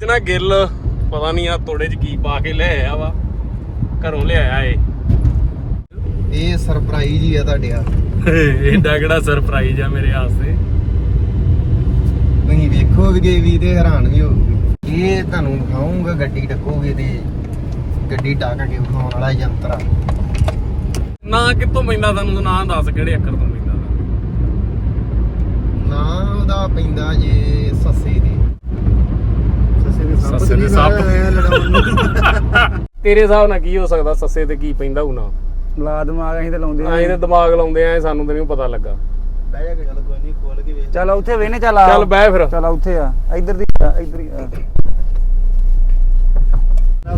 ਜਨਾ ਗਿੱਲ ਪਤਾ ਨਹੀਂ ਆ ਤੋੜੇ 'ਚ ਕੀ ਪਾ ਕੇ ਲੈ ਆਇਆ ਵਾ। ਘਰੋਂ ਲਿਆਇਆ ਏ। ਇਹ ਸਰਪ੍ਰਾਈਜ਼ ਹੀ ਆ ਤੁਹਾਡਿਆ ਏਡਾ ਕਿਹੜਾ ਸਰਪ੍ਰਾਈਜ਼ ਆ ਮੇਰੇ ਵਾਸਤੇ ਤੁਸੀਂ ਵੇਖੋਗੇ ਵੀ ਤੇ ਹੈਰਾਨ ਵੀ ਹੋਵੋਗੇ। ਇਹ ਤੁਹਾਨੂੰ ਵਿਖਾਉਂਗਾ ਗੱਡੀ ਡੱਕੋਗੇ ਤੇ ਗੱਡੀ ਡੱਕ ਕੇ ਵਿਖਾਉਣ ਵਾਲਾ ਯੰਤਰ ਆ। ਨਾ ਕਿੱਥੋਂ ਪੈਂਦਾ ਤੁਹਾਨੂੰ? ਨਾਂ ਦੱਸ ਕਿਹੜੇ ਅੱਖਰ ਤੋਂ। ਪੈਂਦਾ ਨਾ ਜੇ ਸੱਸੇ ਦੇ। ਸੱਸੇ ਦੇ ਸੱਸੇ ਸੱਪ। ਨੂੰ। ਤੇਰੇ ਹਿਸਾਬ ਨਾਲ ਕੀ ਹੋ ਸਕਦਾ? ਸੱਸੇ ਤੇ ਕੀ ਪੈਂਦਾ ਨਾ ਲਾ ਦਿਮਾਗ ਅਸੀਂ ਤੇ ਲਾਉਂਦੇ ਐਂ ਤੇ ਦਿਮਾਗ ਲਾਉਂਦੇ ਆ ਸਾਨੂੰ ਤੇ ਨਹੀਂ ਪਤਾ ਲੱਗਾ। ਬਹਿ ਜਾ ਕੇ ਚੱਲ ਕੋਈ ਨਹੀਂ ਖੋਲ ਕੇ ਵੇਖ। ਚੱਲ ਉੱਥੇ ਵੇਨੇ ਚੱਲ ਆ। ਚੱਲ ਬਹਿ ਫਿਰ। ਚੱਲ ਉੱਥੇ ਆ। ਇੱਧਰ ਦੀ ਆ, ਇੱਧਰ ਹੀ ਆ।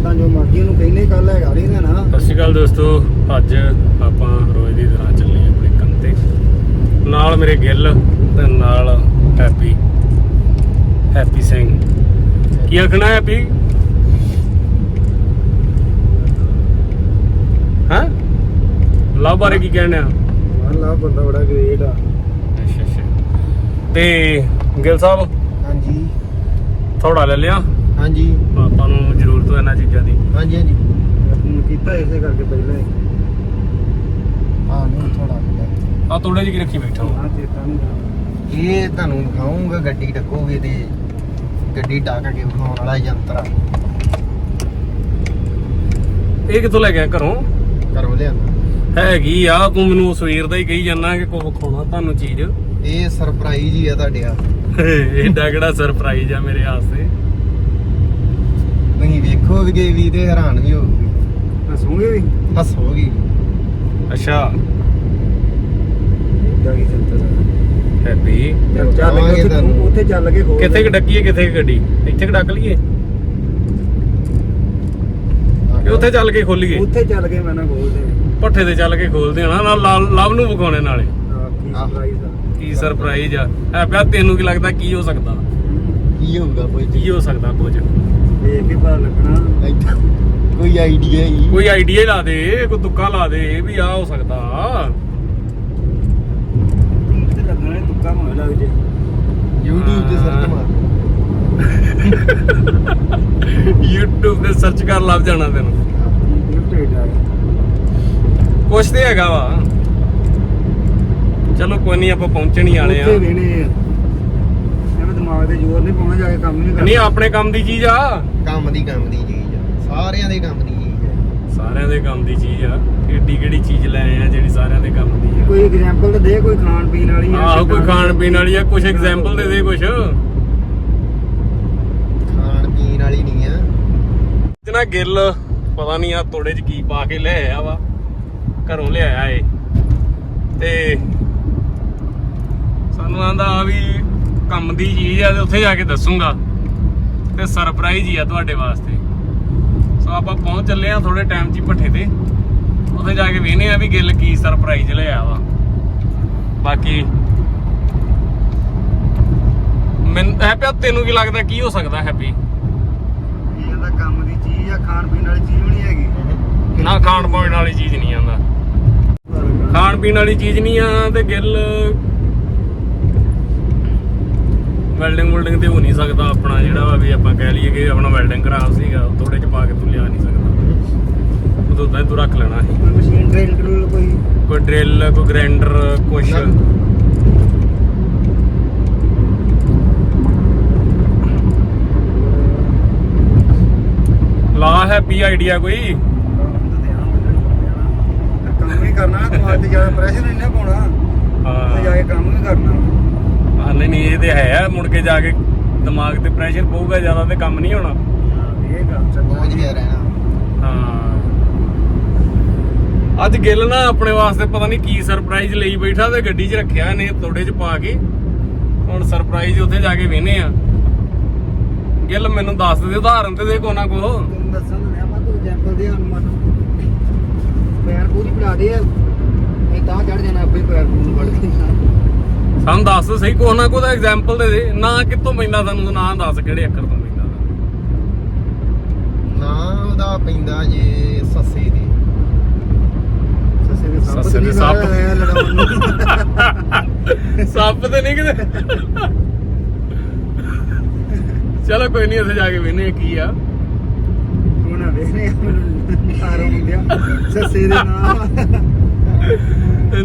ਤਾਂ ਜੋ ਮਰਜ਼ੀ ਉਹਨੂੰ ਕਹਿੰਦੇ ਕੱਲ ਹੈਗਾ ਨਹੀਂ ਨਾ। ਸਤਿ ਸ਼੍ਰੀ ਅਕਾਲ ਦੋਸਤੋ ਅੱਜ ਆਪਾਂ ਰੋਜ਼ ਦੀ ਤਰ੍ਹਾਂ ਚੱਲੇ ਆ ਆਪਣੇ ਕੰਮ ਤੇ। ਨਾਲ ਮੇਰੇ ਗਿੱਲ ਤੇ ਨਾਲ ਹੈਪੀ। ਹੈਪੀ ਸਿੰਘ। ਕੀ ਆਖਣਾ ਹੈਪੀ? ਹਾਂ? ਲਵ ਬਾਰੇ ਕੀ ਕਹਿਣਾ ਅੱਲਾ ਬੰਦਾ ਬੜਾ ਗ੍ਰੇਟ ਆ। ਅੱਛਾ ਅੱਛਾ। ਤੇ ਗਿੱਲ ਸਾਹਿਬ ਹਾਂਜੀ। ਥੋੜਾ ਲੈ ਲਿਆ। ਹਾਂਜੀ। ਆਪਾਂ ਨੂੰ ਜ਼ਰੂਰਤ ਹੈ ਇਹਨਾਂ ਚੀਜ਼ਾਂ ਦੀ। ਹਾਂਜੀ ਹਾਂਜੀ। ਫੋਨ ਕੀਤਾ ਇਸੇ ਕਰਕੇ ਪਹਿਲਾਂ ਹੀ। ਹਾਂ ਨਹੀਂ ਥੋੜਾ ਆ ਤੋੜੇ ਜੀ ਕੀ ਰੱਖੀ ਬੈਠਾ ਹਾਂ ਹਾਂ ਚੇਤਾ ਨਹੀਂ ਇਹ ਤੁਹਾਨੂੰ ਵਿਖਾਉਂਗਾ ਗੱਡੀ ਡੱਕੋਗੇ ਤੇ ਗੱਡੀ ਡੱਕ ਕੇ ਵਿਖਾਉਣ ਵਾਲਾ ਯੰਤਰ ਆ। ਇਹ ਕਿੱਥੋਂ ਲੈ ਗਿਆ ਘਰੋਂ? ਕਰੋ ਲਿਆਂਦਾ ਹੈਗੀ ਆ ਤੂੰ ਮੈਨੂੰ ਸਵੇਰ ਦਾ ਹੀ ਕਹੀ ਜਾਂਦਾ ਕਿ ਕੋ ਵਿਖਾਉਣਾ ਤੁਹਾਨੂੰ ਚੀਜ਼। ਇਹ ਸਰਪ੍ਰਾਈਜ਼ ਹੀ ਆ ਤੁਹਾਡਿਆ ਏਡਾ ਕਿਹੜਾ ਸਰਪ੍ਰਾਈਜ਼ ਆ ਮੇਰੇ ਵਾਸਤੇ? ਤੁਸੀਂ ਵੇਖੋਗੇ ਵੀ ਤੇ ਹੈਰਾਨ ਵੀ ਹੋਵੋਗੇ। ਹੱਸੂਗੇ ਵੀ? ਹੱਸੋਗੇ ਅੱਛਾ। ਇਦਾਂ ਕੀ ਚੱਲਦਾ ਹੈਪੀ। ਚੱਲ ਚੱਲ ਕੇ ਉੱਥੇ ਤੁਹਾਨੂੰ। ਉੱਥੇ ਚੱਲ ਕੇ ਖੋਲ ਕਿੱਥੇ ਕਿ ਡੱਕੀਏ ਕਿੱਥੇ ਕੁ ਗੱਡੀ? ਇੱਥੇ ਕਿ ਡੱਕ ਲਈਏ? ਕਿ ਉੱਥੇ ਚੱਲ ਕੇ ਖੋਲੀਏ? ਉੱਥੇ ਚੱਲ ਕੇ ਮੈਂ ਨਾ ਖੋਲਦੇ ਪੱਠੇ ਤੇ ਚੱਲ ਕੇ ਖੋਲਦੇ ਨਾਲ ਲਾ- ਲਵ ਨੂੰ ਵਿਖਾਉਣੇ ਨਾਲੇ। ਕੀ। ਸਰਪ੍ਰਾਈਜ਼ ਆ। ਹੈ ਪਿਆ ਤੈਨੂੰ ਕੀ ਲੱਗਦਾ ਕੀ ਹੋ ਸਕਦਾ? ਕੀ ਹੋਊਗਾ ਕੋਈ ਕੀ ਹੋ ਸਕਦਾ ਕੁਝ? ਦੇਖ ਕੇ ਪਤਾ ਲੱਗਣਾ। ਕੋਈ ਆਈਡੀਆ ਹੀ ਕੋਈ ਆਈਡੀਆ ਲਾ ਦੇ ਕੋਈ ਤੁੱਕਾ ਲਾ ਦੇ ਵੀ ਆ ਹੋ ਸਕਦਾ ਤੀਰ ਤੇ ਲੱਗ ਜੇ YouTube ਤੇ ਸਰਚ ਮਾਰ YouTube ਤੇ ਸਰਚ ਕਰ ਲੱਭ ਜਾਣਾ ਤੈਨੂੰ ਕੁਛ ਤੇ ਹੈਗਾ ਵਾ ਚਲੋ ਕੋਈ ਨਹੀਂ ਆਪਾਂ ਪਹੁੰਚਣ ਹੀ ਵਾਲੇ ਆ ਉੱਥੇ ਵੇਨੇ ਐਵੇਂ ਦਿਮਾਗ ਤੇ ਜ਼ੋਰ ਨਹੀਂ ਪਾਉਣਾ ਜਾ ਕੇ ਕੰਮ ਨਹੀਂ ਕਰਨਾ ਨਹੀਂ ਆਪਣੇ ਕੰਮ ਦੀ ਚੀਜ਼ ਆ ਕੰਮ ਦੀ ਕੰਮ ਦੀ ਚੀਜ਼ ਆ ਸਾਰਿਆਂ ਦੇ ਕੰਮ ਦੀ ਸਾਰਿਆਂ ਦੇ ਕੰਮ ਦੀ ਚੀਜ਼ ਆ। ਏਡੀ ਕਿਹੜੀ ਚੀਜ਼ ਲੈ ਆਏ ਆ ਜਿਹੜੀ ਸਾਰਿਆਂ ਦੇ ਕੰਮ ਦੀ ਆ। ਕੋਈ ਐਗਜ਼ਾਮਪਲ ਤਾਂ ਦੇ ਕੋਈ ਖਾਣ ਪੀਣ ਵਾਲੀ ਆ, ਆਹੋ ਕੋਈ ਖਾਣ ਪੀਣ ਵਾਲੀ ਆ ਕੁਝ ਐਗਜ਼ਾਮਪਲ ਦੇ ਦੇ ਕੁਝ ਖਾਣ ਪੀਣ ਵਾਲੀ ਨਹੀਂ ਆ। ਜਨਾ ਗਿੱਲ ਪਤਾ ਨਹੀਂ ਆ ਤੋੜੇ 'ਚ ਕੀ ਪਾ ਕੇ ਲੈ ਆਇਆ ਵਾ ਘਰੋਂ ਲਿਆਇਆ ਏ। ਤੇ ਸਾਨੂੰ ਆਂਦਾ ਆ ਵੀ ਕੰਮ ਦੀ ਚੀਜ਼ ਆ ਤੇ ਉੱਥੇ ਜਾ ਕੇ ਦੱਸੂਗਾ। ਤੇ ਸਰਪ੍ਰਾਈਜ਼ ਹੀ ਆ ਤੁਹਾਡੇ ਵਾਸਤੇ। ਸੋ ਆਪਾਂ ਪਹੁੰਚ ਚੱਲੇ ਆ ਥੋੜੇ ਟਾਈਮ 'ਚ ਹੀ ਭੱਠੇ ਤੇ। ਉੱਥੇ ਜਾ ਕੇ ਵੇਖਨੇ ਆ ਵੀ ਗਿੱਲ ਕੀ ਸਰਪ੍ਰਾਈਜ਼ ਲਿਆਇਆ ਵਾ। ਬਾਕੀ ਮੈਂ ਹੈਪੀ ਤੈਨੂੰ ਕੀ ਲੱਗਦਾ ਕੀ ਹੋ ਸਕਦਾ ਹੈਪੀ ਇਹ ਇਹਦਾ ਕੰਮ ਦੀ ਚੀਜ਼ ਆ ਖਾਣ ਪੀਣ ਵਾਲੀ ਚੀਜ਼ ਨਹੀਂ ਹੈਗੀ। ਨਾ ਖਾਣ ਪਾਉਣ ਵਾਲੀ ਚੀਜ਼ ਨਹੀਂ ਆਂਦਾ ਖਾਣ ਪੀਣ ਵਾਲੀ ਚੀਜ਼ ਨਹੀਂ ਆ ਤੇ ਗਿੱਲ ਵੈਲਡਿੰਗ ਵੈਲਡਿੰਗ ਤੇ ਹੋ ਨਹੀਂ ਸਕਦਾ ਆਪਣਾ ਜਿਹੜਾ ਵਾ ਵੀ ਆਪਾਂ ਕਹਿ ਲਈਏ ਕਿ ਆਪਣਾ ਵੈਲਡਿੰਗ ਖਰਾਬ ਸੀਗਾ ਥੋੜੇ ਚ ਪਾ ਕੇ ਤੂੰ ਲਿਆ ਨਹੀਂ ਸਕਦਾ। ਉਹ ਤਾਂ ਉਦਾਂ ਹੀ ਤੂੰ ਰੱਖ ਲੈਣਾ ਸੀ। ਮਸ਼ੀਨ ਡਰਿਲ ਡਰੂਲ ਕੋਈ? ਕੋਈ ਡ੍ਰਿਲ ਕੋਈ ਗ੍ਰਾਈਂਡਰ ਕੁਛ। ਲਾ ਹੈਪੀ ਆਈਡੀਆ ਕੋਈ? ਕੰਮ ਵੀ ਕਰਨਾ ਤੇ ਜ਼ਿਆਦਾ ਪ੍ਰੈਸ਼ਰ ਨਹੀਂ ਨਾ ਪਾਉਣਾ ਤੇ ਜਾ ਹਾਂ ਕੇ ਕੰਮ ਵੀ ਕਰਨਾ ਹਾਂ, ਨਹੀਂ ਨਹੀਂ ਇਹ ਤੇ ਹੈ ਆ, ਮੁੜ ਕੇ ਜਾ ਕੇ ਦਿਮਾਗ ਤੇ ਪ੍ਰੈਸ਼ਰ ਪਊਗਾ ਜ਼ਿਆਦਾ ਤੇ ਕੰਮ ਨਹੀਂ ਹੋਣਾ। ਇਹ ਗੱਲ ਚੱਲ ਪਹੁੰਚ ਗਿਆ ਰਹਿਣਾ। ਹਾਂ। ਅੱਜ ਗਿੱਲ ਨਾ ਆਪਣੇ ਵਾਸਤੇ ਪਤਾ ਨਹੀਂ ਕੀ ਸਰਪ੍ਰਾਈਜ਼ ਲਈ ਬੈਠਾ ਤੇ ਗੱਡੀ 'ਚ ਰੱਖਿਆ ਨੇ ਤੋੜੇ 'ਚ ਪਾ ਕੇ। ਹੁਣ ਸਰਪ੍ਰਾਈਜ਼ ਉੱਥੇ ਜਾ ਕੇ ਵੇਨੇ ਆ। ਗਿੱਲ ਮੈਨੂੰ ਦੱਸ ਦੇ ਉਦਾਹਰਨ ਤੇ ਦੇ ਕੋਨਾ ਕੋ ਆਪਾਂ ਐਗਜ਼ਾਮਪਲ ਦੇ ਪੈਰ ਪੂਰੀ ਬਣਾ ਦੇ। ਇਹ ਤਾਂ ਚੜ ਜਾਣਾ ਆਪੇ ਪੈਰ ਪੂਰੀ ਫੜ ਕੇ। ਸਾਨੂੰ ਦੱਸ ਸਹੀ ਕੋਨਾ ਕੋ ਦਾ ਐਗਜ਼ਾਮਪਲ ਦੇ ਦੇ। ਨਾ ਕਿੱਥੋਂ ਪੈਂਦਾ ਸਾਨੂੰ ਨਾਂ ਦੱਸ ਕਿਹੜੇ ਅੱਖਰ ਤੋਂ ਪੈਂਦਾ। ਨਾ ਉਹਦਾ ਪੈਂਦਾ ਜੇ ਸੱਸੇ ਦੇ। ਸੱਸੇ ਦੇ ਸੱਪ ਸੱਸੇ ਦੇ ਸੱਪ। ਨੂੰ ਤੇ ਨਹੀਂ ਕਿਤੇ। ਚਲੋ ਕੋਈ ਨਹੀਂ ਉੱਥੇ ਜਾ ਕੇ ਵੇਨੇ ਕੀ ਆ। ਆ ਵੇਖਨੇ ਆਰੋਂ ਮੁੰਡਿਆ। ਸੱਸੇ ਦੇ ਨਾਮ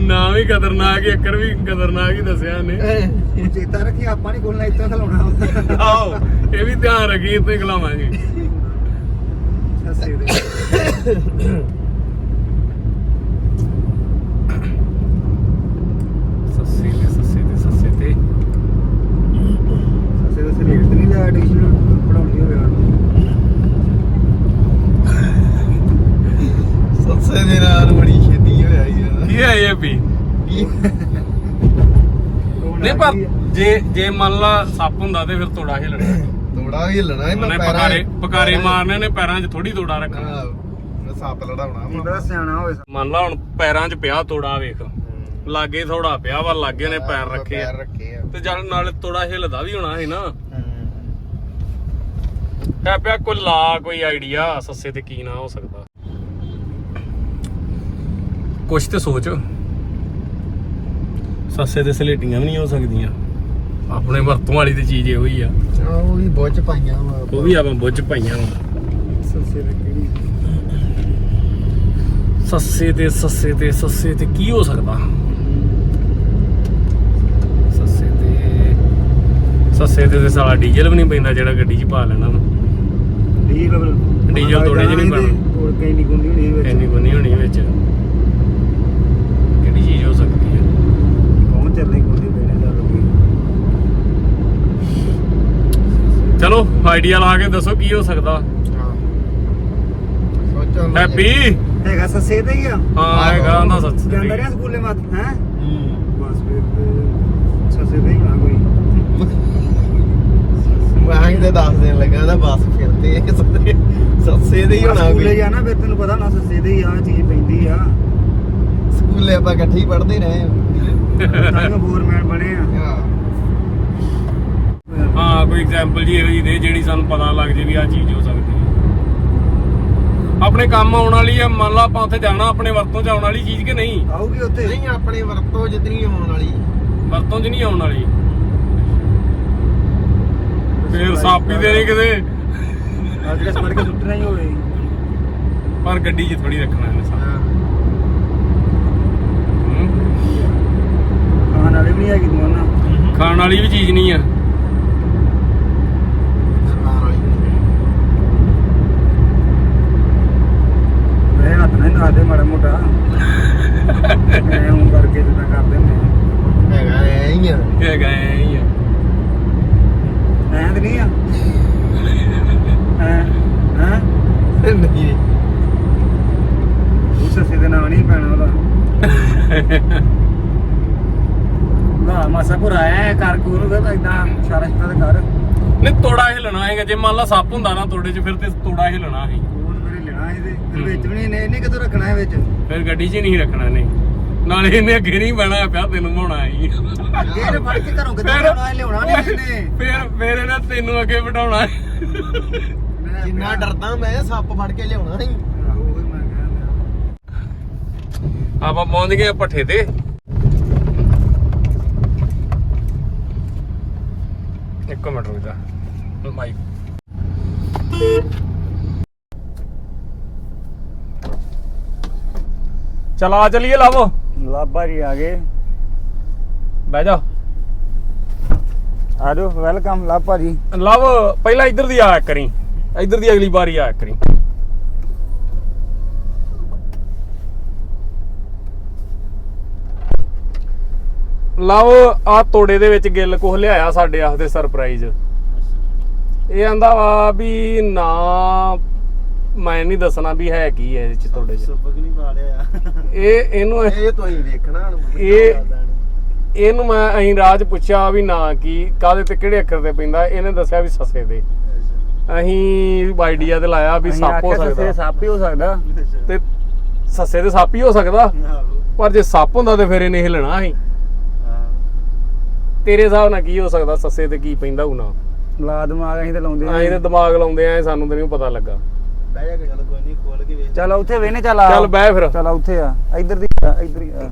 ਨਾਮ ਹੀ ਖਤਰਨਾਕ ਹੀ ਅੱਕਰ ਵੀ ਖਤਰਨਾਕ ਹੀ ਦੱਸਿਆ ਨੇ ਹੁਣ ਚੇਤਾ ਰੱਖੀ ਆਪਾਂ ਨਹੀਂ ਖੋਲਣਾ ਇੱਥੋਂ ਖਲਾਉਣਾ। ਆਓ ਇਹ ਵੀ ਧਿਆਨ ਰੱਖੀ ਇੱਥੇ ਖਲਾਵਾਂਗੇ। ਸੱਸੇ ਦੇ ਸੱਸੇ ਤੇ ਸੱਸੇ ਤੇ ਸੱਸੇ ਤੇ ਸੱਸੇ ਦੇ ਸਰੀਰ ਤੇ ਨਹੀਂ ਲਿਆ ਐਡੀਸ਼ਨ ਪੜਾਉਣੀ ਹੋਵੇ ਸੱਸੇ ਦੇ ਨਾਲ ਬੜੀ ਛੇਤੀ ਹੋਇਆ ਹੀ ਕੀ ਹੈ ਇਹ ਵੀ ਨਹੀਂ ਪਰ ਜੇ ਜੇ ਮੰਨ ਲਾ ਸੱਪ ਹੁੰਦਾ ਤੇ ਫਿਰ ਤੋੜਾ ਹਿਲਣਾ ਤੋੜਾ ਵੀ ਹਿੱਲਣਾ ਇਹਨਾਂ ਉਹਨੇ ਪੈਰਾਂ ਪਕਾਰੇ ਪਕਾਰੇ ਮਾਰਨੇ ਨੇ ਪੈਰਾਂ 'ਚ ਥੋੜੀ ਤੋੜਾ ਰੱਖਣਾ। ਹਾਂ ਸੱਪ ਲੜਾਉਣਾ ਕੀ ਪਤਾ ਸਿਆਣਾ ਹੋਵੇ ਮੰਨ ਲਾ ਹੁਣ ਪੈਰਾਂ 'ਚ ਪਿਆ ਤੋੜਾ ਵੇਖ। ਲਾਗੇ ਥੋੜਾ ਪਿਆ ਵਾ ਲਾਗੇ ਨੇ ਪੈਰ ਰੱਖੇ ਆ। ਪੈਰ ਰੱਖੇ ਆ। ਤੇ ਜਦ ਨਾਲ ਤੋੜਾ ਹਿਲਦਾ ਵੀ ਹੋਣਾ ਸੀ ਨਾ। ਹੈ। ਪਿਆ ਕੋਈ ਲਾ ਕੋਈ ਆਈਡੀਆ ਸੱਸੇ ਤੇ ਕੀ ਨਾ ਹੋ ਸਕਦਾ। ਕੁਛ ਤੇ ਸੋਚ। ਸੱਸੇ ਤੇ ਸਲੇਟੀਆਂ ਵੀ ਨਹੀਂ ਹੋ ਸਕਦੀਆਂ। ਆਪਣੇ ਵਰਤੋਂ ਵਾਲੀ ਤੇ ਚੀਜ਼ ਇਹੋ ਹੀ ਆ। ਆ ਉਹ ਵੀ ਬੁੱਝ ਪਾਈਆਂ ਵਾ। ਉਹ ਵੀ ਆਪਾਂ ਬੁੱਝ ਪਈਆਂ ਵਾ। ਸੱਸੇ ਦੇ ਕਿਹੜੀ? ਸੱਸੇ ਤੇ ਸੱਸੇ ਤੇ ਸੱਸੇ ਤੇ ਕੀ ਹੋ ਸਕਦਾ? ਸੱਸੇ ਤੇ ਸੱਸੇ ਤੇ ਤੇ ਸਾਲਾ ਡੀਜ਼ਲ ਵੀ ਨਹੀਂ ਪੈਂਦਾ ਜਿਹੜਾ ਗੱਡੀ 'ਚ ਪਾ ਲੈਣਾ ਵਾ। ਡੀਜ਼ਲ? ਡੀਜ਼ਲ ਥੋੜ੍ਹੇ ਜਿਹੇ ਨਹੀਂ। ਹੋਰ ਕਈ ਨਹੀਂ ਗੁੰਦੀ ਹੋਣੀ ਇਹਦੇ ਇੰਨੀ ਵਿੱਚ। ਬਣੀ ਹੋਣੀ ਵਿੱਚ ਕਿਹੜੀ ਚੀਜ਼ ਹੋ ਸਕਦੀ ਹੈ ਕੌਣ ਚੱਲੇ ਗੁੰਦੀ ਬੇੜੇ ਦਾ ਲੋਕੀ ਚਲੋ ਆਈਡੀਆ ਲਾ ਕੇ ਦੱਸੋ ਕੀ ਹੋ ਸਕਦਾ। ਸੋਚੋ ਨਾ ਹੈਪੀ ਹੈਗਾ ਸੱਸੇ ਤੇ ਹੀ ਆ। ਹਾਂ ਹੈਗਾ ਉਹਦਾ ਸੱਚ ਜਾਂਦਾ ਰਿਹਾ ਸਕੂਲੇ ਮਤ ਹੈ? ਬਸ ਫਿਰ ਤੇ ਸੱਸੇ ਤੇ ਹੀ ਹੋਣਾ ਕੋਈ। ਮੈਂ ਤੇ ਦੱਸ ਦੇਣ ਲੱਗਾ ਤਾਂ ਬਸ ਫਿਰ ਤੇ ਸੱਸੇ ਦੇ ਹੀ ਹੋਣਾ ਸਕੂਲੇ ਕੋਈ। ਜਾਣਾ ਫਿਰ ਤੈਨੂੰ ਪਤਾ ਨਾ ਸੱਸੇ ਤੇ ਹੀ ਆ ਚੀਜ਼ ਪੈਂਦੀ ਆ। ਸਕੂਲੇ ਆਪਾਂ ਇਕੱਠੇ ਹੀ ਪੜ੍ਹਦੇ ਰਹੇ। ਤਾਂ ਬਣੇ ਆ। ਹਾਂ ਹਾਂ ਕੋਈ ਐਗਜ਼ਾਮਪਲ ਜੀ ਇਹੋ ਜੀ ਦੇ ਜਿਹੜੀ ਸਾਨੂੰ ਪਤਾ ਲੱਗ ਜੇ ਵੀ ਆ ਚੀਜ਼ ਹੋ ਸਕਦੀ ਹੈ। ਆਪਣੇ ਕੰਮ ਆਉਣ ਵਾਲੀ ਆ ਮੰਨ ਲਾ ਆਪਾਂ ਉੱਥੇ ਜਾਣਾ ਆਪਣੇ ਵਰਤੋਂ ਚ ਆਉਣ ਵਾਲੀ ਚੀਜ਼ ਕਿ ਨਹੀਂ? ਆਊਗੀ ਉੱਥੇ। ਨਹੀਂ ਆਪਣੇ ਵਰਤੋਂ ਜਿਤਨੀ ਆਉਣ ਵਾਲੀ। ਵਰਤੋਂ ਚ ਨਹੀਂ ਆਉਣ ਵਾਲੀ। ਫੇਰ ਸਾਪੀ ਦੇ ਨਹੀਂ ਕਿਤੇ। ਅੱਜ ਕੱਲ੍ਹ ਸਪੜ ਕੇ ਸੁੱਟਣਾ ਹੀ ਹੋਵੇ। ਪਰ ਗੱਡੀ 'ਚ ਥੋੜੀ ਰੱਖਣਾ ਹਾਂ। ਹੂੰ। ਖਾਣ ਵਾਲੇ ਵੀ ਨਹੀਂ ਹੈਗੀ ਦਵਾਨਾ ਖਾਣ ਵਾਲੀ ਵੀ ਚੀਜ਼ ਨਹੀਂ ਆ ਆਉਣ ਵਾਲੀ ਮੈਂ ਨਾ ਦੇ ਮਾੜਾ ਮੋਟਾ। ਐ ਹੁਣ ਕਰਕੇ ਜਿੱਦਾਂ ਕਰਦੇ ਨੇ ਹੈਗਾ ਐ ਹੀ ਆ। ਹੈਗਾ ਐ ਹੀ ਆ। ਐਂ ਤੇ ਨਹੀਂ ਆ? ਹੈ ਹੈ ਨਹੀਂ। ਉਹ ਸੱਸੇ ਦੇ ਨਾਂ ਨਹੀਂ ਪੈਣਾ ਉਹਦਾ। ਨਾ ਮਾਸਾ ਪੁਰਾ ਐ ਕਰ ਕੋਲ ਦਾ ਇਦਾਂ ਸਾਰਾ ਸ਼ਤਾ ਕਰ ਨਹੀਂ ਤੋੜਾ ਹਿਲਣਾ ਹੈਗਾ ਜੇ ਮੰਨ ਲਾ ਸੱਪ ਹੁੰਦਾ ਨਾ ਤੋੜੇ 'ਚ ਫਿਰ ਤੇ ਤੋੜਾ ਹਿਲਣਾ ਸੀ ਕੋਲ ਮੇਰੇ ਲੈਣਾ ਇਹਦੇ ਫਿਰ ਵਿੱਚ ਵੀ ਨਹੀਂ ਇਹਨੇ ਕਿੱਥੋਂ ਰੱਖਣਾ ਹੈ ਵਿੱਚ? ਫਿਰ ਗੱਡੀ 'ਚ ਨਹੀਂ ਰੱਖਣਾ ਨੇ ਨਾਲੇ ਇਹਨੇ ਅੱਗੇ ਨਹੀਂ ਬਹਿਣਾ ਪਿਆ ਤੈਨੂੰ ਘਮਾਉਣਾ ਆਈ ਅੱਗੇ ਇਹਨੇ ਫੜ ਕੇ ਘਰੋਂ ਕਿੱਥੇ ਫਿਰ- ਲਿਆਉਣਾ ਇਹ ਲਿਆਉਣਾ ਨਹੀਂ ਇਹਨੇ। ਫਿਰ ਫਿਰ ਇਹਨੇ ਤੈਨੂੰ ਅੱਗੇ ਬਿਠਾਉਣਾ। ਮੈਂ ਜਿੰਨਾ ਡਰਦਾ ਮੈਂ ਸੱਪ ਫੜ ਕੇ ਲਿਆਉਣਾ ਸੀ ਆਹੋ ਉਹੀ ਮੈਂ ਕਹਿੰਦਾ ਆਪਾਂ ਪਹੁੰਚ ਗਏ ਆ ਭੱਠੇ ਤੇ। ਇੱਕ ਮਿੰਟ ਰੁਕ ਜਾ। ਮਾਈਕ। ਚਲਾ ਚਲੀਏ ਲਾਵੋ। ਲਾਭਾ ਜੀ ਆ ਗਏ। ਬਹਿ ਜਾ। ਆਜੋ ਵੈਲਕਮ ਲਾਭਾ ਜੀ। ਲਵ ਪਹਿਲਾਂ ਇੱਧਰ ਦੀ ਆਇਆ ਕਰੀ। ਇੱਧਰ ਦੀ ਅਗਲੀ ਵਾਰੀ ਆਇਆ ਕਰੀ। ਲਵ ਆ ਤੋੜੇ ਦੇ ਵਿੱਚ ਗਿੱਲ ਕੁਝ ਲਿਆਇਆ ਸਾਡੇ ਆਸਤੇ ਸਰਪ੍ਰਾਈਜ਼ ਇਹ ਆਂਦਾ ਵਾ ਵੀ ਨਾ ਮੈਂ ਨਹੀਂ ਦੱਸਣਾ ਵੀ ਹੈ ਕੀ ਹੈ ਇਹਦੇ ਚ ਤੋੜੇ ਚ। ਸੁਬਕ ਨਹੀਂ ਪਾ ਲਿਆ ਇਹ ਇਹਨੂੰ ਇਹ ਤੋਂ ਹੀ ਵੇਖਣਾ ਇਹ- ਇਹਨੂੰ ਮੈਂ ਅਹੀਂ ਰਾਜ ਪੁੱਛਿਆ ਵੀ ਨਾ ਕੀ ਕਾਦੇ ਤੇ ਕਿਹੜੇ ਅੱਖਰ ਤੇ ਪੈਂਦਾ? ਇਹਨੇ ਦੱਸਿਆ ਵੀ ਸੱਸੇ ਦੇ। ਅਹੀਂ ਆਈਡੀਆ ਤੇ ਲਾਇਆ ਵੀ ਸੱਪ ਹੋ ਸਕਦਾ। ਸੱਪ ਹੀ ਹੋ ਸਕਦਾ। ਤੇ ਸੱਸੇ ਦੇ ਸੱਪ ਹੀ ਹੋ ਸਕਦਾ। ਪਰ ਜੇ ਸੱਪ ਹੁੰਦਾ ਤੇ ਫਿਰ ਇਹਨੇ ਹਿਲਣਾ ਸੀ। ਤੇਰੇ ਹਿਸਾਬ ਨਾਲ ਕੀ ਹੋ ਸਕਦਾ? ਸੱਸੇ ਤੇ ਕੀ ਪੈਂਦਾ ਨਾ ਲਾ ਦਿਮਾਗ ਅਸੀਂ ਤੇ ਲਾਉਂਦੇ ਐਂ ਤੇ ਦਿਮਾਗ ਲਾਉਂਦੇ ਆ ਸਾਨੂੰ ਤੇ ਨਹੀਂ ਪਤਾ ਲੱਗਾ। ਬਹਿ ਜਾ ਕੇ ਚੱਲ ਕੋਈ ਨਹੀਂ ਖੋਲ ਕੇ ਵੇਖ ਚੱਲ ਉੱਥੇ ਵੇਨੇ ਚੱਲ ਆ। ਚੱਲ ਬਹਿ ਫਿਰ। ਚੱਲ ਉੱਥੇ ਆ ਇੱਧਰ ਦੀ ਆ ਇੱਧਰ ਹੀ ਆ।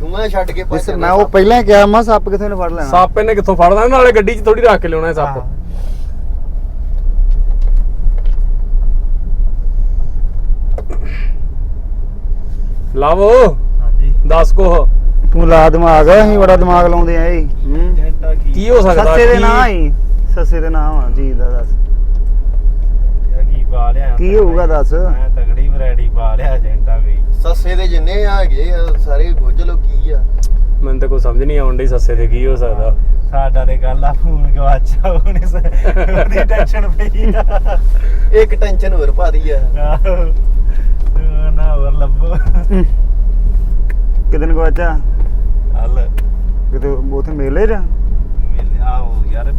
ਦੋਵਾਂ ਮੈਂ ਛੱਡ ਕੇ ਜਾਂਦਾ ਮੈਂ ਉਹ ਪਹਿਲਾਂ ਹੀ ਕਿਹਾ ਮੈਂ ਸੱਪ ਕਿੱਥੇ ਨੇ ਫੜ ਲੈਣਾ? ਸੱਪ ਇਹਨੇ ਕਿੱਥੋਂ ਫੜਨਾ? ਨਾਲੇ ਗੱਡੀ 'ਚ ਥੋੜੀ ਰੱਖ ਕੇ ਲਿਆਉਣਾ ਇਹ ਸੱਪ। ਲਵ। ਹਾਂਜੀ। ਦੱਸ ਕੋ ਤੂੰ ਲਾ ਦਿਮਾਗ ਅਸੀਂ ਬੜਾ ਦਿਮਾਗ ਲਾਉਂਦੇ ਆ ਇਹ। ਜੈਂਟਾ ਕੀ ਕੀ ਹੋ ਸਕਦਾ? ਸੱਸੇ ਦੇ ਕੀ- ਨਾਂ ਹੀ। ਸੱਸੇ ਦੇ ਨਾਮ ਆ ਜੀ ਦਾ ਦੱਸ। ਪਾ ਲਿਆ ਕੀ ਹੋਊਗਾ ਦੱਸ? ਮੈਂ ਤਗੜੀ ਵੈਰਾਈਟੀ ਪਾ ਲਿਆ ਏਜੰਟਾ ਵੀ। ਸੱਸੇ ਦੇ ਜਿੰਨੇ ਆ ਹੈਗੇ ਆ ਸਾਰੇ ਬੁੱਝ ਲੋ ਕੀ ਆ। ਮੈਨੂੰ ਤਾਂ ਕੋਈ ਸਮਝ ਨਹੀਂ ਆਉਣ ਡਈ ਸੱਸੇ ਤੇ ਕੀ ਹੋ ਸਕਦਾ। ਸਾਡਾ ਤੇ ਕੱਲ ਆ ਫੋਨ ਗਵਾਚਾ ਉਹਨੇ ਸ- ਉਹਦੀ ਟੈਨਸ਼ਨ ਪਈ ਆ। ਇੱਕ ਟੈਨਸ਼ਨ ਹੋਰ ਪਾਦੀ ਆ। ਆਹੋ। ਉਹ ਨਾ ਹੋਰ ਲੱਭੋ। ਕਿਦਨ ਗਵਾਚਾ ਹਲ। ਕਿਤੇ ਉਥੇ ਮੇਲੇ ਜਾ ਮਿਲ ਆਓ ਯਾਰ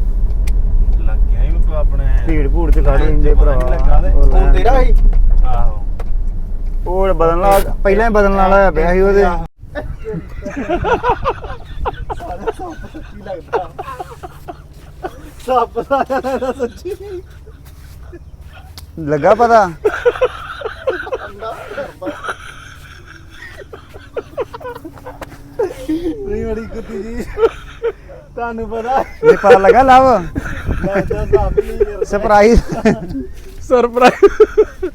ਆਪਣੇ ਭੀੜ ਭੂੜ ਖੜ ਤੇ। ਭਰਾ ਫੋਨ ਤੇਰਾ ਹੀ। ਆਹੋ। ਉਹ ਬਦਲਣ ਵਾਲਾ ਪਹਿਲਾਂ ਹੀ ਬਦਲਣ ਵਾਲਾ ਹੋਇਆ ਪਿਆ ਸੀ ਉਹਦੇ। ਸੱਪ ਦਾ ਸੱਚੀ। ਲੱਗਾ ਪਤਾ? ਨਹੀਂ ਬੜੀ ਕੁੱਤੀ ਜੀ। ਤੁਹਾਨੂੰ ਪਤਾ। ਇਹ ਪਤਾ ਲੱਗਾ ਲਵ? ਮੈਂ ਤਾਂ ਸੱਪ ਹੀ ਨਹੀਂ ਸਰਪ੍ਰਾਈਜ਼ ਸਰਪ੍ਰਾਈਜ਼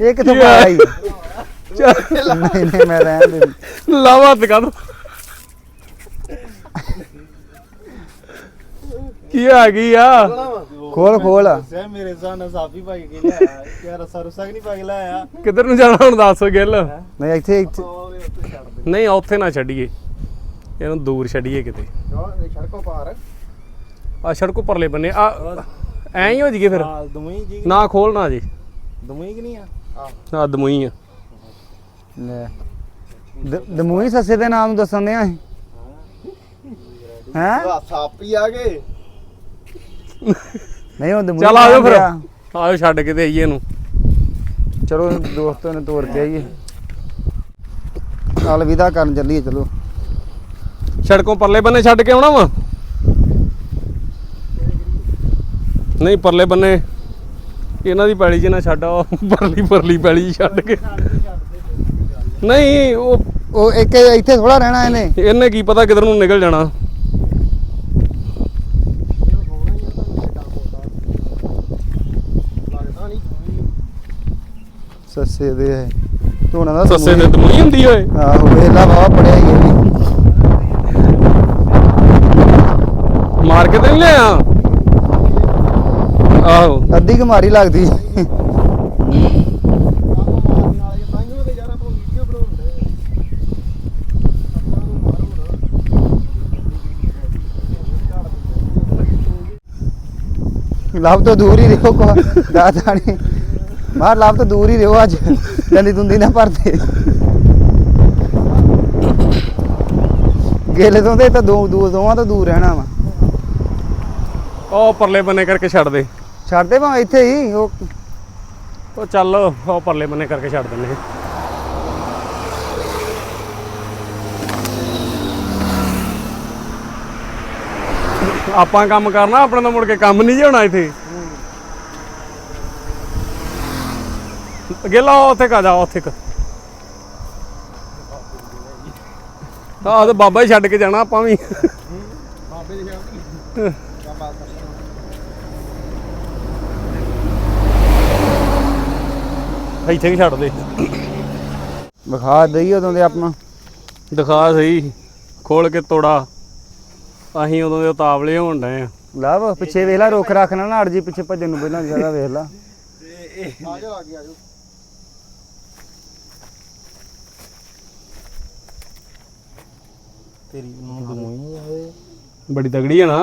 ਇਹ ਕਿੱਥੋਂ ਕੀ ਪਾ ਆ? ਆਈ? ਨਹੀਂ ਨਹੀਂ ਮੈਂ ਰਹਿਣ ਦੇ। ਲਵ ਹੱਥ ਕਰ। ਕੀ ਆ ਗਈ ਆ? ਖੋਲ ਖੋਲ। ਸੇ ਮੇਰੇ ਸਾਹਮਣੇ ਸਾਫੀ ਭਾਈ ਕੇ ਲਿਆ ਯਾਰ ਸਰਸਾ ਨਹੀਂ ਭਾਈ ਲਾਇਆ ਕਿੱਧਰ ਨੂੰ ਜਾਣਾ ਹੁਣ ਦੱਸ ਗਿੱਲ ਨਹੀਂ ਇੱਥੇ ਇੱਥੇ। ਨਹੀਂ ਉੱਥੇ ਨਾ ਛੱਡੀਏ। ਇਹਨੂੰ ਦੂਰ ਛੱਡੀਏ ਕਿਤੇ। ਸੜਕੋਂ ਪਾਰ ਆ ਸੜਕੋਂ ਪਰਲੇ ਬੰਨੇ ਆ ਐਂ ਹੀ ਹੋ ਜੀਏ ਫਿਰ। ਹਾਂ ਦਮਈ ਜੀ ਨਾ ਖੋਲਣਾ ਜੀ। ਦਮਈ ਕਿ ਨਹੀਂ ਆ? ਆ ਦਮੂਈ ਆ। ਲੈ। ਦ- ਦਮੂਈ ਸੱਸੇ ਦੇ ਨਾਮ ਨੂੰ ਦੱਸਣ ਦੇ ਆ ਹੈ? ਆ ਸੱਪ ਹੀ ਆ ਗਏ। ਨਹੀਂ ਉਹ ਦਮੂਈ ਚੱਲ ਆ ਜਾਓ ਫਿਰ। ਆਜੋ ਛੱਡ ਕੇ ਤੇ ਆਈਏ ਇਹਨੂੰ। ਚਲੋ ਦੋਸਤੋ ਨੇ ਤੋਰ ਕੇ ਆਈਏ। ਨਾਲ ਵਿਦਾ ਕਰਨ ਚੱਲੀਏ ਚਲੋ। ਸੜਕੋਂ ਪਰਲੇ ਬੰਨੇ ਛੱਡ ਕੇ ਆਉਣਾ ਵਾ? ਨਹੀਂ ਪਰਲੇ ਬੰਨੇ ਇਹਨਾਂ ਦੀ ਪੈਲੀ 'ਚ ਨਾ ਛੱਡ ਆ ਪਰਲੀ ਪਰਲੀ ਪੈਲੀ 'ਚ ਛੱਡ ਕੇ। ਨਹੀਂ ਉਹ ਉਹ ਇੱਕ ਇੱਥੇ ਥੋੜਾ ਰਹਿਣਾ ਇਹਨੇ। ਇਹਨੇ ਕੀ ਪਤਾ ਕਿਧਰ ਨੂੰ ਨਿਕਲ ਜਾਣਾ। ਸੱਸੇ ਦੇ ਹੈ ਧੋਣਾ ਦਾ ਸੱਸੇ ਦੇ ਦਮੂਈ ਹੁੰਦੀ ਓਏ ਆਹੋ ਵੇਲਾ ਬਾਵਾ ਪੜਿਆ ਹੀ ਇਹ ਵੀ। ਮਾਰ ਕੇ ਤੇ ਨਹੀਂ ਲਿਆ ਆਹੋ। ਅੱਧੀ ਕੁਮਾਰੀ ਲੱਗਦੀ। ਲਾਭ ਤੋਂ ਦੂਰ ਹੀ ਰਹੋ ਕੋ ਦਾਦਾ ਮਾਰ ਲਾਭ ਤੋਂ ਦੂਰ ਹੀ ਰਹੋ ਅੱਜ। ਦੰਦੀ ਦੁੰਦੀ ਨਾ ਭਰਦੇ। ਗੇਲੇ ਤੋਂ ਤੇ ਤਾਂ ਦੋ ਦੂਰ ਦੋਵਾਂ ਤੋਂ ਦੂਰ ਰਹਿਣਾ ਵਾ। ਉਹ ਪਰਲੇ ਬੰਨੇ ਕਰਕੇ ਛੱਡ ਦੇ। ਛੱਡਦੇ ਭਾਵੇਂ ਇੱਥੇ ਹੀ ਉਹ ਉਹ ਚੱਲ ਉਹ ਪਰਲੇ ਬੰਨੇ ਕਰਕੇ ਛੱਡ ਦਿੰਨੇ ਆਪਾਂ ਕੰਮ ਕਰਨਾ ਆਪਣੇ ਤੋਂ ਮੁੜ ਕੇ ਕੰਮ ਨਹੀਂ ਜਾਣਾ ਇੱਥੇ। ਅੱਗੇ ਲਾਓ ਉੱਥੇ ਕਾ ਜਾ ਉੱਥੇ ਕ ਆਹ ਤੇ ਬਾਬਾ ਹੀ ਛੱਡ ਕੇ ਜਾਣਾ ਆਪਾਂ ਵੀ। ਬਾਬੇ ਦੇ ਸ਼ਾਮ ਬਾਬਾ ਇੱਥੇ ਹੀ ਛੱਡ ਦੇ। ਵਿਖਾ ਦਈ ਉਦੋਂ ਦੇ ਆਪਣਾ। ਦਿਖਾ ਸਹੀ ਖੋਲ ਕੇ ਤੋੜਾ। ਅਸੀਂ ਉਦੋਂ ਦੇ ਉਤਾਵਲੇ ਹੋਣ ਡਏ ਆ। ਲਵ ਪਿੱਛੇ ਵੇਖ ਲੈ ਰੁੱਖ ਰੱਖਣਾ ਨਾ ਅੜ ਜੀ ਪਿੱਛੇ ਭੱਜਣ ਨੂੰ ਪਹਿਲਾਂ ਜਗ੍ਹਾ ਵੇਖ ਲੈ। ਆ ਜਾ ਆ ਗਿਆ ਆ ਜਾ ਤੇਰੀ ਨੂੰ ਦਮਈ ਆਵੇ ਬੜੀ ਤਗੜੀ ਆ ਨਾ।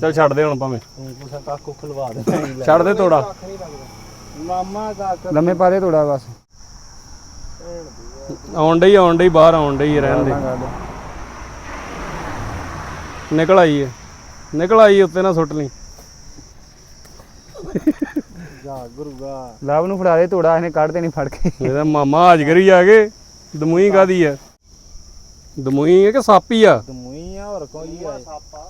ਚੱਲ ਛੱਡ ਦੇ ਹੁਣ ਭਾਵੇਂ। ਤੂੰ ਕੁਛ ਕਾਕੂ ਖਲਵਾ ਦੇ। ਛੱਡ ਦੇ ਤੋੜਾ। ਮਾਮਾ ਕਾਕਾ ਲੰਮੇ ਪਾ ਦੇ ਥੋੜਾ ਬਸ। ਆਉਣ ਡਈ ਆਉਣ ਡਈ ਬਾਹਰ ਆਉਣ ਡਈ ਰਹਿਣ ਦੇ। ਨਿਕਲ ਆਈ ਹੈ ਨਿਕਲ ਆਈ ਉੱਤੇ ਨਾ ਸੁੱਟ ਲਈ। ਜਾ ਗੁਰੂਗਾ ਲਵ ਨੂੰ ਫੜਾ ਦੇ ਤੋੜਾ ਇਹਨੇ ਕੱਢ ਦੇਣੀ ਫੜ ਕੇ। ਇਹਦਾ ਮਾਮਾ ਹਾਜਗਰੀ ਆ ਗਏ। ਦਮੂਈ ਕਾਦੀ ਆ? ਦਮੂਈ ਹੈ ਕਿ ਸੱਪ ਹੀ ਆ? ਦਮਈ ਆ ਹੋਰ ਕੋਈ ਆ। ਸੱਪ ਆ।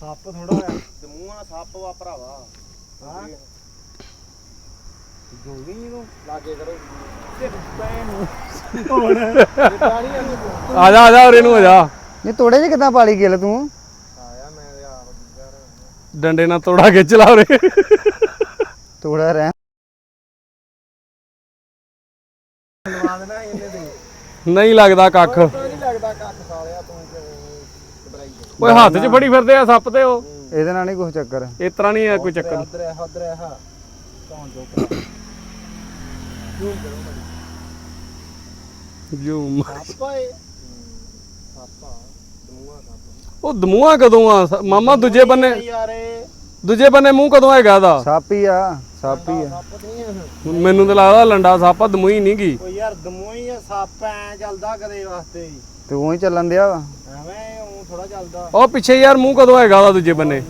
ਸੱਪ ਥੋੜਾ ਆ। ਦਮੂਆ ਸੱਪ ਵਾ ਭਰਾਵਾ। ਜੋ ਵੀ ਇਹਨੂੰ ਲਾਗੇ ਕਰੋ ਆ ਜਾ ਆ ਜਾ ਉਰੇ ਨੂੰ ਹੋ ਜਾ। ਨਹੀਂ ਤੋੜੇ ਜੇ ਕਿਦਾਂ ਪਾਲੀ ਗਿਲ ਤੂੰ? ਆਇਆ ਮੈਂ ਤੇ ਆਪ ਗੁੱਜਰ ਡੰਡੇ ਨਾਲ ਤੋੜਾ ਖਿੱਚ ਲਾ ਉਰੇ। ਤੋੜਾ ਰਹਿ ਲਵਾ ਦੇਣਾ ਸੀ ਇਹਨੇ ਤੇ ਨਹੀਂ ਲੱਗਦਾ ਕੱਖ। ਨਹੀਂ ਲੱਗਦਾ ਕੱਖ ਸਾਲਿਆ ਤੂੰ ਘਬਰਾਈ ਓਏ ਹੱਥ 'ਚ ਫੜੀ ਫਿਰਦੇ ਆ ਸੱਪ ਤੇ ਉਹ। ਇਹਦੇ ਨਾਲ ਨਹੀਂ ਕੁਝ ਚੱਕਰ। ਇਸ ਤਰ੍ਹਾਂ ਨਹੀਂ ਆ ਕੋਈ ਚੱਕਰ। ਉਧਰ ਹੈ ਉਧਰ ਹੈ ਹਾਂ। ਕੌਣ ਜੋ ਕਰਾ ਜੂਮ ਆਪਾ ਏ। ਆਪਾ ਦਮੂਆ ਦਾ ਉਹ ਦਮੂਆ ਕਦੋਂ ਆ? ਸ- ਮਾਮਾ ਦੂਜੇ ਬੰਨੇ ਯਾਰੇ ਦੂਜੇ ਬੰਨੇ ਮੂੰਹ ਕਦੋਂ ਹੈਗਾ ਦਾ ਸੱਪ ਹੀ ਆ ਸੱਪ ਹੀ ਆ। ਸੱਪ ਨਹੀਂ ਹੈ ਮੈਨੂੰ ਤਾਂ ਲੱਗਦਾ ਲੰਡਾ ਸੱਪ ਆ ਦਮੂਈ ਨਹੀਂ ਗਈ ਓ ਯਾਰ ਦਮੂਈ ਆ ਸੱਪ ਐ ਚੱਲਦਾ ਕਦੇ ਵਾਸਤੇ ਹੀ। ਤੇ ਉਹ ਹੀ ਚੱਲਣ ਦਿਆ ਵਾ। ਐਵੇਂ ਉਹ ਥੋੜਾ ਚੱਲਦਾ। ਉਹ ਪਿੱਛੇ ਯਾਰ ਮੂੰਹ ਕਦੋਂ ਹੈਗਾ ਦਾ ਦੂਜੇ ਬੰਨੇ?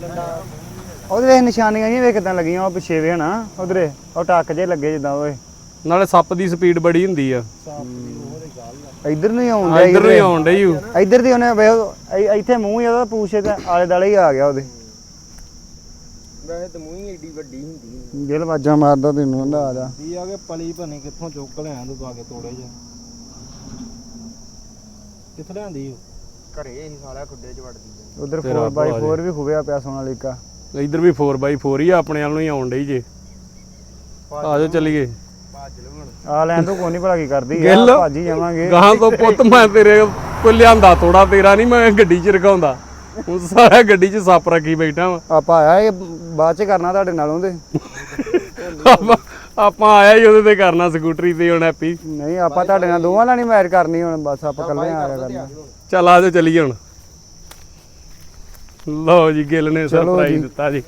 ਉਹਦੇ ਨਿਸ਼ਾਨੀਆਂ ਜੀ ਵੇਖ ਕਿਦਾਂ ਲੱਗੀਆਂ ਉਹ ਪਿੱਛੇ ਵੇ ਹਨਾ ਉਧਰੇ। ਉਹ ਟੱਕ ਜੇ ਲੱਗੇ ਜਿੱਦਾਂ ਓਏ। ਨਾਲੇ ਸੱਪ ਦੀ ਸਪੀਡ ਬੜੀ ਹੁੰਦੀ ਆ। ਇੱਧਰ ਨੂੰ ਹੀ ਆਉਣ ਆ ਡਿਆ ਇੱਧਰ ਨੂੰ ਹੀ ਆਉਣ ਡਈ ਓ। ਇੱਧਰ ਦੀ ਉਹਨੇ ਵੇ ਇ- ਇੱਥੇ ਮੂੰਹ ਹੀ ਉਹਦਾ ਪੂਛੇ ਤੇ ਆਲੇ ਦਾਲੇ ਹੀ ਆ ਗਿਆ ਉਹਦੇ। ਵੈਸੇ ਦਮੂਈ ਏਡੀ ਵੱਡੀ ਹੁੰਦੀ ਗਿਲ ਵਾਜਾਂ ਮਾਰਦਾ ਤੈਨੂੰ ਕਹਿੰਦਾ ਆ ਜਾ। ਕੇ ਪਲੀ ਭਨੀ ਕਿੱਥੋਂ ਚੁੱਕ ਲਿਆ ਤੂੰ ਪਾ ਕੇ ਤੋੜੇ ਜਾ। ਕਿੱਥੇ ਲਿਆਂਦੀ ਉਹ ਘਰੇ ਹੀ ਸਾਲਿਆ ਖੁੱਡੇ 'ਚ ਵੜਦੀ ਉਧਰ ਤੇਰਾ 4x4 ਵੀ ਖੁਬਿਆ ਪਿਆ ਸੋਨਾਲੀਕਾ ਇੱਧਰ ਵੀ 4x4 ਹੀ ਆ ਆਪਣੇ ਵੱਲ ਨੂੰ ਹੀ ਆਉਣ ਡਈ ਜੇ। ਆ ਜਾਓ ਚੱਲੀਏ। ਆ ਲੈਣ ਤੋਂ ਕੋਈ ਨਹੀਂ ਭਲਾ ਕੀ ਕਰਦੀ ਗਿੱਲ। ਆ ਭੱਜ ਜਾਵਾਂਗੇ। ਗਾਹਾਂ ਤੋਂ ਪੁੱਤ ਮੈਂ ਤੇਰੇ ਕੋਈ ਲਿਆਂਦਾ ਤੋੜਾ ਤੇਰਾ ਨਹੀਂ ਮੈਂ ਗੱਡੀ 'ਚ ਰਖਾਉਂਦਾ ਹੁਣ ਸਾਰਾ ਗੱਡੀ 'ਚ ਸੱਪ ਰੱਖੀ ਬੈਠਾ ਵਾਂ। ਆਪਾਂ ਆਇਆ ਇਹ ਬਾਅਦ ਚ ਕਰਨਾ ਤੁਹਾਡੇ ਨਾਲ ਉਹਦੇ। ਆਪਾਂ ਆਪਾਂ ਆਇਆ ਹੀ ਉਹਦੇ ਤੇ ਕਰਨਾ ਸਕੂਟਰੀ ਤੇ ਹੁਣ ਹੈਪੀ। ਨਹੀਂ ਆਪਾਂ ਤੁਹਾਡੇ ਨਾਲ ਦੋਵਾਂ ਨਾਲ ਨਹੀਂ ਮੈਚ ਕਰਨੀ ਹੁਣ ਬਸ ਆਪਾਂ ਇਕੱਲੇ ਆ ਰਿਹਾ ਕਰਨਾ। ਚੱਲ ਆ ਚੱਲੀਏ ਹੁਣ। ਲਓ ਜੀ ਗਿੱਲ ਨੇ ਸਰਪ੍ਰਾਈਜ਼ ਜੀ। ਦਿੱਤਾ ਜੀ।